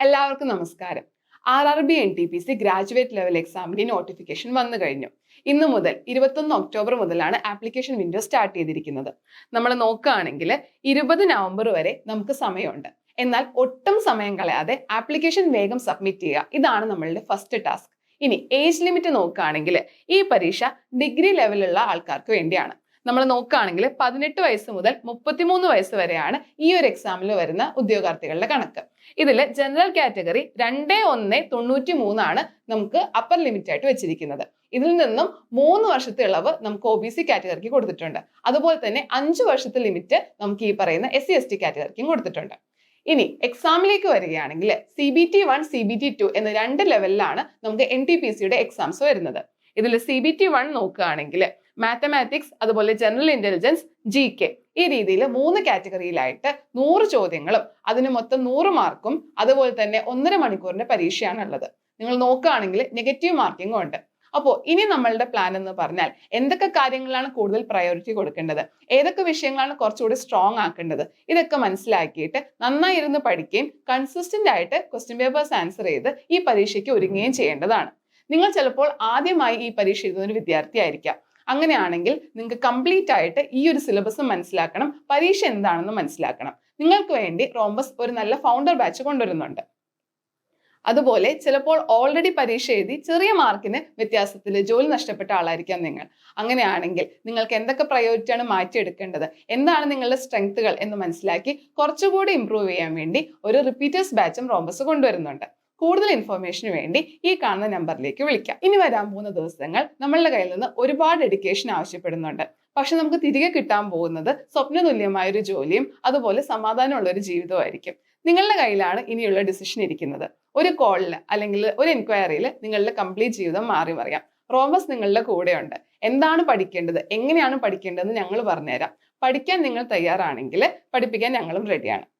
എല്ലാവർക്കും നമസ്കാരം. R R B N T P C graduate level എക്സാമിന്റെ നോട്ടിഫിക്കേഷൻ വന്നു കഴിഞ്ഞു. ഇന്ന് മുതൽ ഇരുപത്തൊന്ന് ഒക്ടോബർ മുതലാണ് ആപ്ലിക്കേഷൻ വിൻഡോ സ്റ്റാർട്ട് ചെയ്തിരിക്കുന്നത്. നമ്മൾ നോക്കുകയാണെങ്കിൽ ഇരുപത് നവംബർ വരെ നമുക്ക് സമയമുണ്ട്. എന്നാൽ ഒട്ടും സമയം കളയാതെ ആപ്ലിക്കേഷൻ വേഗം സബ്മിറ്റ് ചെയ്യുക. ഇതാണ് നമ്മളുടെ ഫസ്റ്റ് ടാസ്ക് ഇനി ഏജ് ലിമിറ്റ് നോക്കുകയാണെങ്കിൽ ഈ പരീക്ഷ ഡിഗ്രി ലെവലുള്ള ആൾക്കാർക്ക് വേണ്ടിയാണ്. നമ്മൾ നോക്കുകയാണെങ്കിൽ പതിനെട്ട് വയസ്സ് മുതൽ മുപ്പത്തിമൂന്ന് വയസ്സ് വരെയാണ് ഈ ഒരു എക്സാമിൽ വരുന്ന ഉദ്യോഗാർത്ഥികളുടെ കണക്ക്. ഇതിൽ ജനറൽ കാറ്റഗറി രണ്ട് ഒന്ന് തൊണ്ണൂറ്റി മൂന്നാണ് നമുക്ക് അപ്പർ ലിമിറ്റ് ആയിട്ട് വെച്ചിരിക്കുന്നത്. ഇതിൽ നിന്നും മൂന്ന് വർഷത്തെ ഇളവ് നമുക്ക് ഒ ബി സി കാറ്റഗറിക്ക് കൊടുത്തിട്ടുണ്ട്. അതുപോലെ തന്നെ അഞ്ച് വർഷത്തെ ലിമിറ്റ് നമുക്ക് ഈ പറയുന്ന എസ് സി എസ് ടി കാറ്റഗറിക്കും കൊടുത്തിട്ടുണ്ട്. ഇനി എക്സാമിലേക്ക് വരികയാണെങ്കിൽ C B T one C B T two എന്ന രണ്ട് ലെവലിലാണ് നമുക്ക് എൻ ടി പി സിയുടെ എക്സാംസ് വരുന്നത്. ഇതിൽ സി ബി ടി വൺ നോക്കുകയാണെങ്കിൽ മാത്തമാറ്റിക്സ് അതുപോലെ ജനറൽ ഇന്റലിജൻസ് ജി കെ ഈ രീതിയിൽ മൂന്ന് കാറ്റഗറിയിലായിട്ട് നൂറ് ചോദ്യങ്ങളും അതിന് മൊത്തം നൂറ് മാർക്കും അതുപോലെ തന്നെ ഒന്നര മണിക്കൂറിന്റെ പരീക്ഷയാണ് ഉള്ളത്. നിങ്ങൾ നോക്കുകയാണെങ്കിൽ നെഗറ്റീവ് മാർക്കിംഗും ഉണ്ട്. അപ്പോൾ ഇനി നമ്മളുടെ പ്ലാൻ എന്ന് പറഞ്ഞാൽ എന്തൊക്കെ കാര്യങ്ങളാണ് കൂടുതൽ പ്രയോറിറ്റി കൊടുക്കേണ്ടത്? ഏതൊക്കെ വിഷയങ്ങളാണ് കുറച്ചുകൂടി സ്ട്രോങ് ആക്കേണ്ടത്? ഇതൊക്കെ മനസ്സിലാക്കിയിട്ട് നന്നായി ഇരുന്ന് പഠിക്കുകയും കൺസിസ്റ്റന്റ് ആയിട്ട് ക്വസ്റ്റ്യൻ പേപ്പേഴ്സ് ആൻസർ ചെയ്ത് ഈ പരീക്ഷയ്ക്ക് ഒരുങ്ങുകയും ചെയ്യേണ്ടതാണ്. നിങ്ങൾ ചിലപ്പോൾ ആദ്യമായി ഈ പരീക്ഷ എഴുതുന്ന ഒരു വിദ്യാർത്ഥിയായിരിക്കാം അങ്ങനെയാണെങ്കിൽ നിങ്ങൾക്ക് കംപ്ലീറ്റ് ആയിട്ട് ഈ ഒരു സിലബസ് മനസ്സിലാക്കണം. പരീക്ഷ എന്താണെന്ന് മനസ്സിലാക്കണം. നിങ്ങൾക്ക് വേണ്ടി റോംബസ് ഒരു നല്ല ഫൗണ്ടർ ബാച്ച് കൊണ്ടുവരുന്നുണ്ട്. അതുപോലെ ചിലപ്പോൾ ഓൾറെഡി പരീക്ഷ എഴുതി ചെറിയ മാർക്കിന് വ്യത്യാസത്തിൽ ജോലി നഷ്ടപ്പെട്ട ആളായിരിക്കാം നിങ്ങൾ. അങ്ങനെയാണെങ്കിൽ നിങ്ങൾക്ക് എന്തൊക്കെ പ്രയോറിറ്റിയാണ് മാറ്റിയെടുക്കേണ്ടത്? എന്താണ് നിങ്ങളുടെ സ്ട്രെങ്ത്തുകൾ എന്ന് മനസ്സിലാക്കി കുറച്ചുകൂടി ഇമ്പ്രൂവ് ചെയ്യാൻ വേണ്ടി ഒരു റിപ്പീറ്റേഴ്സ് ബാച്ചും റോംബസ് കൊണ്ടുവരുന്നുണ്ട്. കൂടുതൽ ഇൻഫർമേഷന് വേണ്ടി ഈ കാണുന്ന നമ്പറിലേക്ക് വിളിക്കാം. ഇനി വരാൻ പോകുന്ന ദിവസങ്ങൾ നമ്മളുടെ കയ്യിൽ നിന്ന് ഒരുപാട് എഡ്യൂക്കേഷൻ ആവശ്യപ്പെടുന്നുണ്ട്. പക്ഷെ നമുക്ക് തിരികെ കിട്ടാൻ പോകുന്നത് സ്വപ്നതുല്യമായ ഒരു ജോലിയും അതുപോലെ സമാധാനമുള്ള ഒരു ജീവിതമായിരിക്കും നിങ്ങളുടെ കയ്യിലാണ് ഇനിയുള്ള ഡിസിഷൻ ഇരിക്കുന്നത്. ഒരു കോളിൽ അല്ലെങ്കിൽ ഒരു എൻക്വയറിയിൽ നിങ്ങളുടെ കംപ്ലീറ്റ് ജീവിതം മാറി മറിയാം. റോമസ് നിങ്ങളുടെ കൂടെയുണ്ട്. എന്താണ് പഠിക്കേണ്ടത്? എങ്ങനെയാണ് പഠിക്കേണ്ടതെന്ന് ഞങ്ങൾ പറഞ്ഞുതരാം. പഠിക്കാൻ നിങ്ങൾ തയ്യാറാണെങ്കിൽ പഠിപ്പിക്കാൻ ഞങ്ങളും റെഡിയാണ്